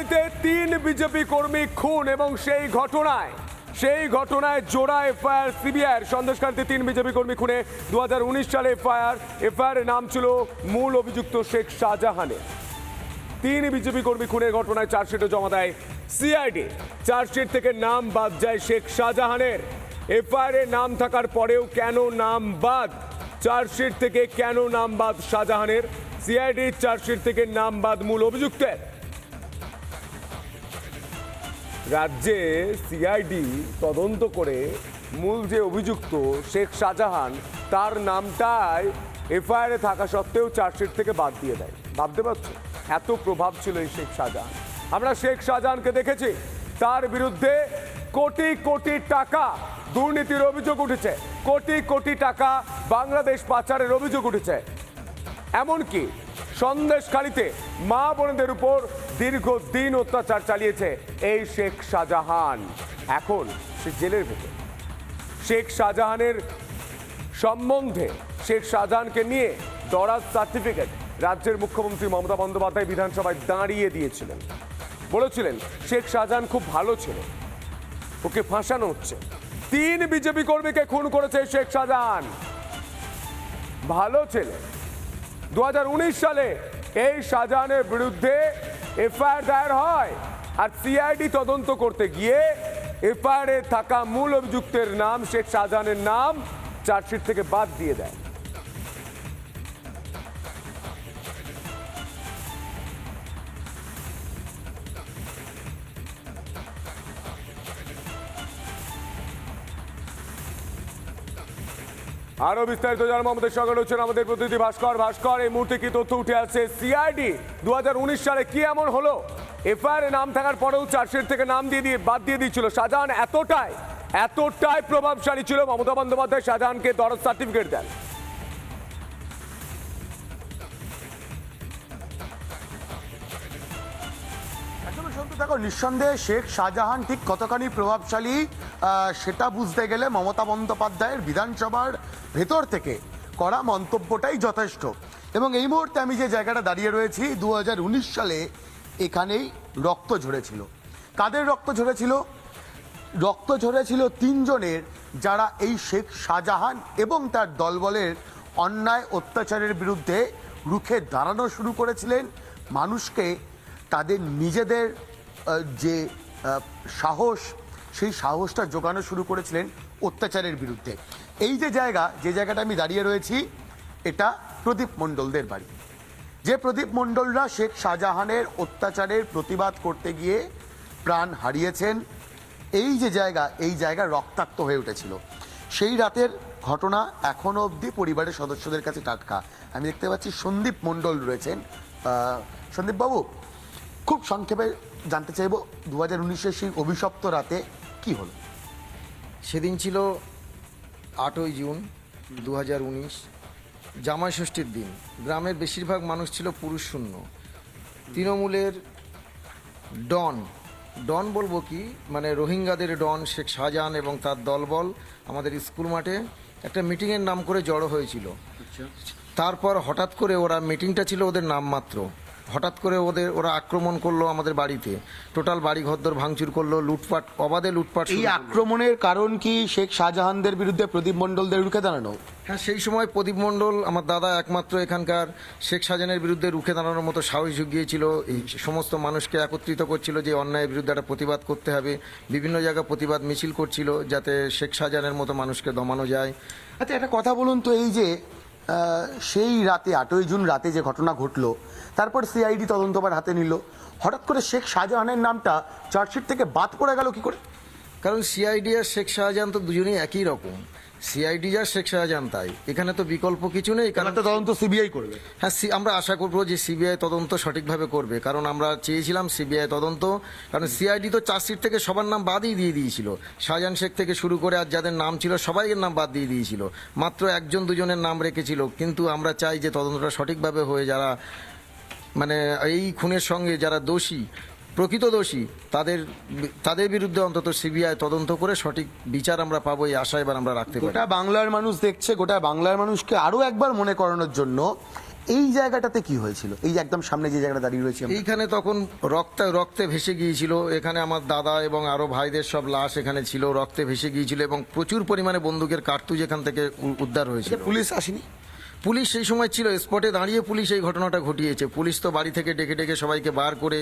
সন্দেশখালীতে তিন বিজেপি কর্মী খুন এবং সেই ঘটনায় সেই ঘটনায় জোড়া এফআইআর সিবিআইয়ের সন্দেশখালীতে তিন বিজেপি কর্মী খুনে। দু হাজার উনিশ সালে এফআইআর এফআইআর নাম ছিল মূল অভিযুক্ত শেখ শাহজাহানের। তিন বিজেপি কর্মী খুনের ঘটনায় চার্জশিটও জমা দেয় সিআইডি চার্জশিট থেকে নাম বাদ যায় শেখ শাহজাহানের। এফআইআর এ নাম থাকার পরেও কেন নাম বাদ? চার্জশিট থেকে কেন নাম বাদ শাহজাহানের? সিআইডির চার্জশিট থেকে নাম বাদ মূল অভিযুক্তের। রাজ্যে সিআইডি তদন্ত করে মূল যে অভিযুক্ত শেখ শাহজাহান, তার নামটাই এফআইআর থাকা সত্ত্বেও চার্জশিট থেকে বাদ দিয়ে দেয়। ভাবতে পারছ? এত প্রভাব ছিল এই শেখ শাহজাহান। আমরা শেখ শাহজাহানকে দেখেছি, তার বিরুদ্ধে কোটি কোটি টাকা দুর্নীতির অভিযোগ উঠেছে। কোটি কোটি টাকা বাংলাদেশ পাচারের অভিযোগ উঠেছে। এমনকি সন্দেশখালিতে মা বোনদের উপর দীর্ঘদিন অত্যাচার চালিয়েছে এই শেখ শাহজাহান। এখন সে জেলের ভেতর। শেখ শাহজাহানের সম্বন্ধে শেখ শাহজাহানকে নিয়ে দরাজ সার্টিফিকেট রাজ্যের মুখ্যমন্ত্রী মমতা বন্দ্যোপাধ্যায় বিধানসভায় দাঁড়িয়ে দিয়েছিলেন। বলেছিলেন, শেখ শাহজাহান খুব ভালো ছিল। ওকে ফাঁসানো হচ্ছে। তিন বিজেপি কর্মীকে খুন করেছে শেখ শাহজাহান। ভালো ছেলে। দু হাজার উনিশ সালে এই শাহজাহানের বিরুদ্ধে এফআইআর দায়ের হয় আর সিআইডি তদন্ত করতে গিয়ে এফআইআর থাকা মূল অভিযুক্তের নাম শেখ শাহজাহানের নাম চার্জশিট থেকে বাদ দিয়ে দেয়। আরও বিস্তারিত জানাব, আমাদের সঙ্গে রয়েছেন আমাদের প্রতিনিধি ভাস্কর। ভাস্কর, এই মুহূর্তে কি তথ্য উঠে আসছে? সিআইডি দু হাজার উনিশ সালে কি এমন হলো? এফআইআর নাম থাকার পরেও চার্জশিট থেকে নাম দিয়ে দিয়ে বাদ দিয়ে দিয়েছিল। শাহজাহান এতটাই এতটাই প্রভাবশালী ছিল মমতা বন্দ্যোপাধ্যায়। শাহজাহানকে দরজ সার্টিফিকেট দেন। দেখো, নিঃসন্দেহে শেখ শাহজাহান ঠিক কতখানি প্রভাবশালী সেটা বুঝতে গেলে মমতা বন্দ্যোপাধ্যায়ের বিধানসভার ভেতর থেকে করা মন্তব্যটাই যথেষ্ট। এবং এই মুহূর্তে আমি যে জায়গাটা দাঁড়িয়ে রয়েছি দু হাজার উনিশ সালে এখানেই রক্ত ঝরেছিল। কাদের রক্ত ঝরেছিল? রক্ত ঝরেছিল তিনজনের যারা এই শেখ শাহজাহান এবং তার দলবলের অন্যায় অত্যাচারের বিরুদ্ধে রুখে দাঁড়ানো শুরু করেছিলেন। মানুষকে তাদের নিজেদের যে সাহস, সেই সাহসটা জোগানো শুরু করেছিলেন অত্যাচারের বিরুদ্ধে। এই যে জায়গা, যে জায়গাটা আমি দাঁড়িয়ে রয়েছি, এটা প্রদীপ মণ্ডলদের বাড়ি। যে প্রদীপ মণ্ডলরা শেখ শাহজাহানের অত্যাচারের প্রতিবাদ করতে গিয়ে প্রাণ হারিয়েছেন, এই যে জায়গা, এই জায়গা রক্তাক্ত হয়ে উঠেছিল। সেই রাতের ঘটনা এখনও অবধি পরিবারের সদস্যদের কাছে টাটকা। আমি দেখতে পাচ্ছি সন্দীপ মণ্ডল রয়েছেন। সন্দীপবাবু খুব সংক্ষেপে জানতে চাইব দু হাজার উনিশের সেই অভিশপ্ত রাতে কি হলো? সেদিন ছিল আটই জুন দু হাজার উনিশ জামাই ষষ্ঠীর দিন। গ্রামের বেশিরভাগ মানুষ ছিল পুরুষ শূন্য। তৃণমূলের ডন ডন বলব কি মানে রোহিঙ্গাদের ডন শেখ শাহজাহান এবং তার দলবল আমাদের স্কুল মাঠে একটা মিটিংয়ের নাম করে জড়ো হয়েছিল। তারপর হঠাৎ করে ওরা মিটিংটা ছিল ওদের নামমাত্র। হঠাৎ করে ওদের ওরা আক্রমণ করল আমাদের বাড়িতে। টোটাল বাড়ি ঘরদর ভাঙচুর করল লুটপাট অবাধে লুটপাট এই আক্রমণের কারণ কি শেখ শাহজাহানদের বিরুদ্ধে প্রদীপ মণ্ডলদের রুখে দাঁড়ানো? হ্যাঁ সেই সময় প্রদীপ মণ্ডল আমার দাদা একমাত্র এখানকার শেখ শাহজাহানের বিরুদ্ধে রুখে দাঁড়ানোর মতো সাহস জুগিয়েছিল। এই সমস্ত মানুষকে একত্রিত করছিল যে অন্যায়ের বিরুদ্ধে একটা প্রতিবাদ করতে হবে। বিভিন্ন জায়গায় প্রতিবাদ মিছিল করছিল যাতে শেখ শাহজাহানের মতো মানুষকে দমানো যায়। আচ্ছা একটা কথা বলুন তো এই যে সেই রাতে, আটই জুন রাতে যে ঘটনা ঘটলো, তারপর সিআইডি তদন্তবার হাতে নিল। হঠাৎ করে শেখ শাহজাহানের নামটা চার্জশিট থেকে বাদ পড়ে গেল কি করে? কারণ সিআইডি আর শেখ শাহজাহান তো দুজনেই একই রকম। সিআইডি যা শেখ শাহজাহান তাই। এখানে তো বিকল্প কিছু নেই কারণ একটা তদন্ত সিবিআই করবে। হ্যাঁ আমরা আশা করব যে সিবিআই তদন্ত সঠিকভাবে করবে কারণ আমরা চেয়েছিলাম সিবিআই তদন্ত কারণ সিআইডি তো চার্জশিট থেকে সবার নাম বাদই দিয়ে দিয়েছিল। শাহজাহান শেখ থেকে শুরু করে আর যাদের নাম ছিল সবাইয়ের নাম বাদ দিয়ে দিয়েছিল। মাত্র একজন দুজনের নাম রেখেছিল কিন্তু আমরা চাই যে তদন্তটা সঠিকভাবে হয়ে যারা মানে এই খুনের সঙ্গে যারা দোষী প্রকৃত দোষী তাদের তাদের বিরুদ্ধে অন্তত সিবিআই তদন্ত করে সঠিক বিচার আমরা পাবো এই আশা এবার আমরা রাখতে পারি। গোটা বাংলার মানুষ দেখছে গোটা বাংলার মানুষকে আরও একবার মনে করানোর জন্য এই জায়গাটাতে কি হয়েছিল? এই যে একদম সামনে যে জায়গাটা দাঁড়িয়ে রয়েছে। এইখানে তখন রক্তে রক্তে ভেসে গিয়েছিল এখানে আমার দাদা এবং আরও ভাইদের সব লাশ এখানে ছিল রক্তে ভেসে গিয়েছিল এবং প্রচুর পরিমাণে বন্দুকের কার্তুজ এখান থেকে উদ্ধার হয়েছিল। পুলিশ আসেনি? পুলিশ সেই সময় ছিল স্পটে দাঁড়িয়ে পুলিশ এই ঘটনাটা ঘটিয়েছে। পুলিশ তো বাড়ি থেকে ডেকে ডেকে সবাইকে বার করে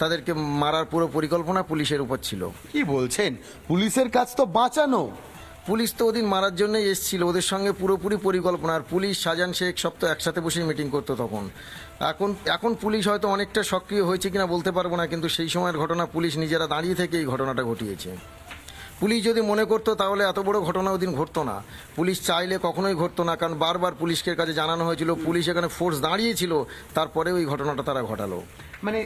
তাদেরকে মারার পুরো পরিকল্পনা পুলিশের উপর ছিল। কি বলছেন? পুলিশের কাজ তো বাঁচানো। পুলিশ তো ওদিন মারার জন্যই এসেছিল ওদের সঙ্গে পুরোপুরি পরিকল্পনা। আর পুলিশ সাজান শেখ সব তো একসাথে বসেই মিটিং করতো তখন। এখন এখন পুলিশ হয়তো অনেকটা সক্রিয় হয়েছে কিনা বলতে পারব না কিন্তু সেই সময়ের ঘটনা পুলিশ নিজেরা দাঁড়িয়ে থেকে এই ঘটনাটা ঘটিয়েছে। পুলিশ যদি মনে করতো তাহলে এত বড় ঘটনা ওদিন ঘটতো না। পুলিশ চাইলে কখনোই ঘটতো না কারণ বারবার পুলিশের কাছে জানানো হয়েছিল পুলিশ এখানে ফোর্স দাঁড়িয়েছিল তারপরে ওই ঘটনাটা তারা ঘটালো। মানে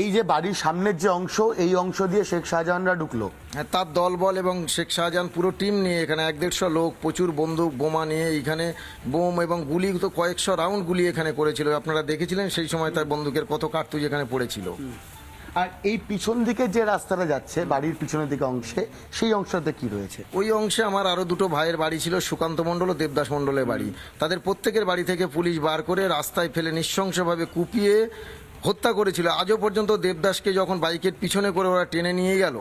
এই যে বাড়ির সামনের যে অংশ এই অংশ দিয়ে শেখ শাহজাহানরা ঢুকলো? হ্যাঁ, তার দলবল এবং শেখ শাহজাহান পুরো টিম নিয়ে এখানে এক দেড়শো লোক প্রচুর বন্দুক বোমা নিয়ে এখানে বোম এবং গুলি তো কয়েকশো রাউন্ড গুলি এখানে করেছিল। আপনারা দেখেছিলেন সেই সময় তার বন্দুকের কত কার্তুজ এখানে পড়েছিল। আর এই পিছন দিকে যে রাস্তাটা যাচ্ছে বাড়ির পিছনের দিকে অংশে সেই অংশটাতে কি রয়েছে? ওই অংশে আমার আরও দুটো ভাইয়ের বাড়ি ছিল সুকান্ত মণ্ডল ও দেবদাস মণ্ডলের বাড়ি। তাদের প্রত্যেকের বাড়ি থেকে পুলিশ বার করে রাস্তায় ফেলে নৃশংসভাবে কুপিয়ে হত্যা করেছিল। আজও পর্যন্ত দেবদাসকে যখন বাইকের পিছনে করে ওরা টেনে নিয়ে গেল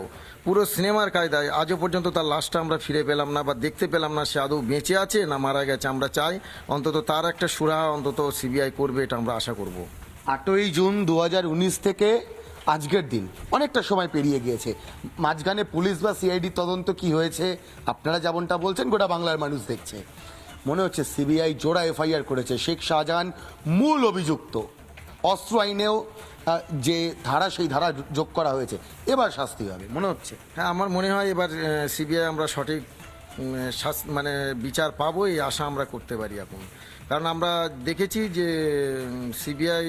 পুরো সিনেমার কায়দায় আজও পর্যন্ত তার লাশটা আমরা ফিরে পেলাম না বা দেখতে পেলাম না সে আদৌ বেঁচে আছে না মারা গেছে আমরা চাই। অন্তত তার একটা সুরাহা অন্তত সিবিআই করবে এটা আমরা আশা করব। আটই জুন দু হাজার উনিশ থেকে আজকের দিন। অনেকটা সময় পেরিয়ে গিয়েছে। মাঝখানে পুলিশ বা সিআইডি তদন্ত কি হয়েছে, আপনারা যেমনটা বলছেন, গোটা বাংলার মানুষ দেখছে। মনে হচ্ছে সিবিআই জোড়া এফআইআর করেছে। শেখ শাহজাহান মূল অভিযুক্ত। অস্ত্র আইনেও যে ধারা, সেই ধারা যোগ করা হয়েছে। এবার শাস্তি হবে। মনে হচ্ছে? হ্যাঁ আমার মনে হয় এবার সিবিআই আমরা সঠিক মানে বিচার পাবো, এই আশা আমরা করতে পারি এখন। কারণ আমরা দেখেছি যে সিবিআই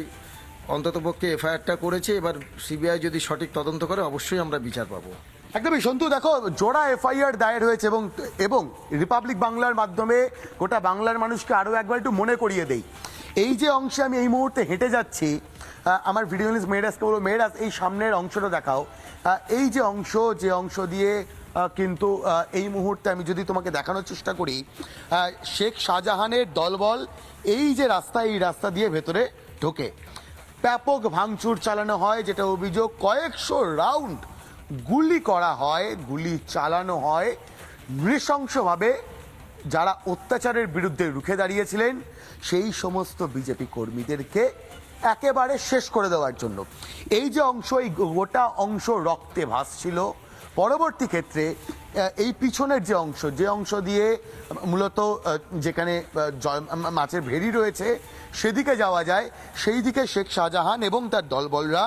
অন্ততপক্ষে এফআইআরটা করেছে, এবার সিবিআই যদি সঠিক তদন্ত করে, অবশ্যই আমরা বিচার পাবো। একদমই, সন্তু, দেখো, জোড়া এফআইআর দায়ের হয়েছে এবং এবং রিপাবলিক বাংলার মাধ্যমে গোটা বাংলার মানুষকে আরও একবার একটু মনে করিয়ে দেই। এই যে অংশে আমি এই মুহূর্তে হেঁটে যাচ্ছি আমার ভিডিও নিউজ মেয়েরাজকে বলব মেয়েরাজ এই সামনের অংশটা দেখাও। এই যে অংশ যে অংশ দিয়ে কিন্তু এই মুহূর্তে আমি যদি তোমাকে দেখানোর চেষ্টা করি শেখ শাহজাহানের দলবল এই যে রাস্তা এই রাস্তা দিয়ে ভেতরে ঢোকে। ব্যাপক ভাঙচুর চালানো হয়, যেটা অভিযোগ কয়েকশো রাউন্ড গুলি করা হয়, গুলি চালানো হয়। নৃশংসভাবে যারা অত্যাচারের বিরুদ্ধে রুখে দাঁড়িয়েছিলেন, সেই সমস্ত বিজেপি কর্মীদেরকে একেবারে শেষ করে দেওয়ার জন্য। এই যে অংশ, এই গোটা অংশ রক্তে ভাসছিল পরবর্তী ক্ষেত্রে এই পিছনের যে অংশ যে অংশ দিয়ে মূলত যেখানে মাছের ভেরি রয়েছে, সেদিকে যাওয়া যায়। সেই দিকে শেখ শাহজাহান এবং তার দলবলরা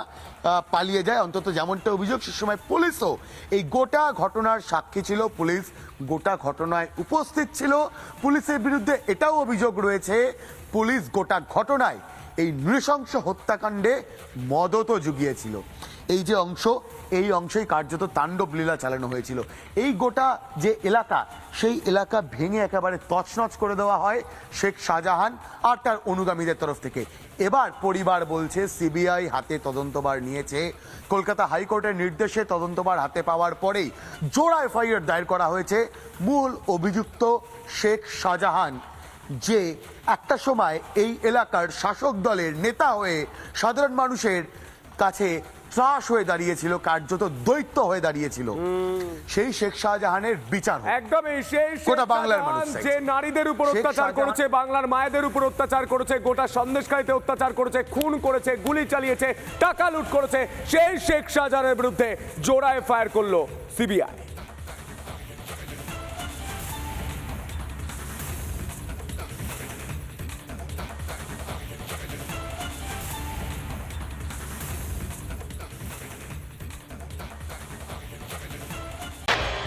পালিয়ে যায়। অন্তত যেমনটা অভিযোগ, সে সময় পুলিশও এই গোটা ঘটনার সাক্ষী ছিল। পুলিশ গোটা ঘটনায় উপস্থিত ছিল। পুলিশের বিরুদ্ধে এটাও অভিযোগ রয়েছে, পুলিশ গোটা ঘটনায় এই নৃশংস হত্যাকাণ্ডে মদতও জুগিয়েছিল। এই যে অংশ, এই অংশেই কার্যত তাণ্ডব লীলা চালানো হয়েছিল। এই গোটা যে এলাকা, সেই এলাকা ভেঙে একেবারে তছনছ করে দেওয়া হয় শেখ শাহজাহান আর তার অনুগামীদের তরফ থেকে। এবার পরিবার বলছে, সিবিআই হাতে তদন্তবার নিয়েছে। কলকাতা হাইকোর্টের নির্দেশে তদন্তবার হাতে পাওয়ার পরেই জোড়া এফআইআর দায়ের করা হয়েছে মূল অভিযুক্ত শেখ শাহজাহান, যে একটা সময় এই এলাকার শাসক দলের নেতা হয়ে সাধারণ মানুষের কাছে ত্রাস হয়ে দাঁড়িয়েছিল কার্যত দৈত্য হয়ে দাঁড়িয়েছিল। সেই শেখ শাহজাহানের বিচার একদম একদমই সেই গোটা বাংলার মানুষ যে নারীদের উপর অত্যাচার করেছে বাংলার মায়েদের উপর অত্যাচার করেছে গোটা সন্দেশকারীতে অত্যাচার করেছে খুন করেছে গুলি চালিয়েছে টাকা লুট করেছে সেই শেখ শাহজাহানের বিরুদ্ধে জোড়ায় ফায়ার করল সিবিআই।